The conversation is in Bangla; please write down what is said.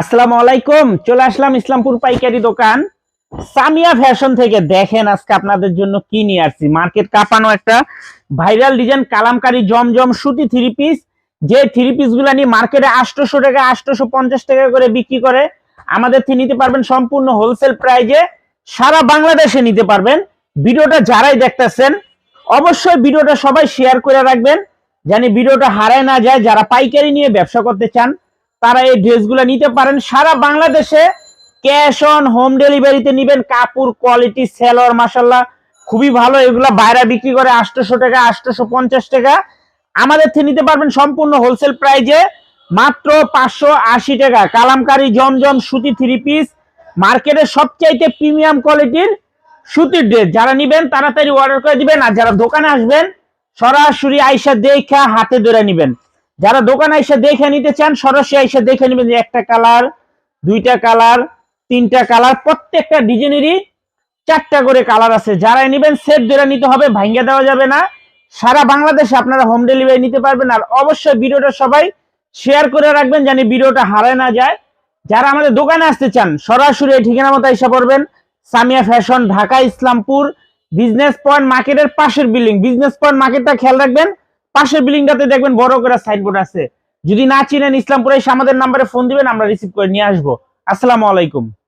আসসালামু আলাইকুম, চলে আসলাম ইসলামপুর পাইকারি দোকান। সামিয়া ফ্যাশন থেকে দেখেন আজকে আপনাদের জন্য কি নিয়ে আসছি। মার্কেট কাঁপানো একটা ভাইরাল ডিজাইন, কালামকারী, জমজম, সুতি থ্রি পিস যে থ্রি পিস নিয়ে মার্কেটে আটশোশো টাকা, আটশোশো পঞ্চাশ টাকা করে বিক্রি করে, আমাদের থেকে নিতে পারবেন সম্পূর্ণ হোলসেল প্রাইজে সারা বাংলাদেশে নিতে পারবেন। ভিডিওটা যারাই দেখতেছেন, অবশ্যই ভিডিওটা সবাই শেয়ার করে রাখবেন। জানি ভিডিওটা হারায় না যায়। যারা পাইকারি নিয়ে ব্যবসা করতে চান তারা এই ড্রেসগুলো নিতে পারেন। সারা বাংলাদেশে ক্যাশ অন হোম ডেলিভারিতে নিবেন কাপড়, কোয়ালিটি সেলর মাসাল্লাহ খুবই ভালো, এগুলা বাইরে বিক্রি করে আটশোশো টাকা, আটশোশো পঞ্চাশ টাকা। আমাদের থেকে নিতে পারবেন সম্পূর্ণ হোলসেল প্রাইজে মাত্র পাঁচশো আশি টাকা। কালামকারী জমজম সুতি থ্রি পিস মার্কেটের সবচাইতে প্রিমিয়াম কোয়ালিটির সুতির ড্রেস যারা নিবেন, তাড়াতাড়ি অর্ডার করে দিবেন, আর যারা দোকানে আসবেন, সরাসরি আইসা দেখা হাতে ধরে নিবেন। যারা দোকানে এসে দেখে নিতে চান, সরাসরি এসে দেখে নেবেন যে একটা কালার, দুইটা কালার, তিনটা কালার, প্রত্যেকটা ডিজাইনেরই চারটা করে কালার আছে। যারা নেবেন, সেট ধরে নিতে হবে, ভাঙ্গা দেওয়া যাবে না। সারা বাংলাদেশে আপনারা হোম ডেলিভারি নিতে পারবেন আর অবশ্যই ভিডিওটা সবাই শেয়ার করে রাখবেন জানি ভিডিওটা হারায় না যায়। যারা আমাদের দোকানে আসতে চান, সরাসরি ঠিকানা মতো এসে পড়বেন। Samia fashion Dhaka, Islampur business point মার্কেটের পাশের বিল্ডিং বিজনেস পয়েন্ট মার্কেটটা খেয়াল রাখবেন পাশের বিল্ডিংটাতে দেখবেন বড় করে সাইনবোর্ড আছে। যদি না চিনেন ইসলামপুরে এসে আমাদের নাম্বারে ফোন দিবেন, আমরা রিসিভ করে নিয়ে আসব। আসসালামু আলাইকুম।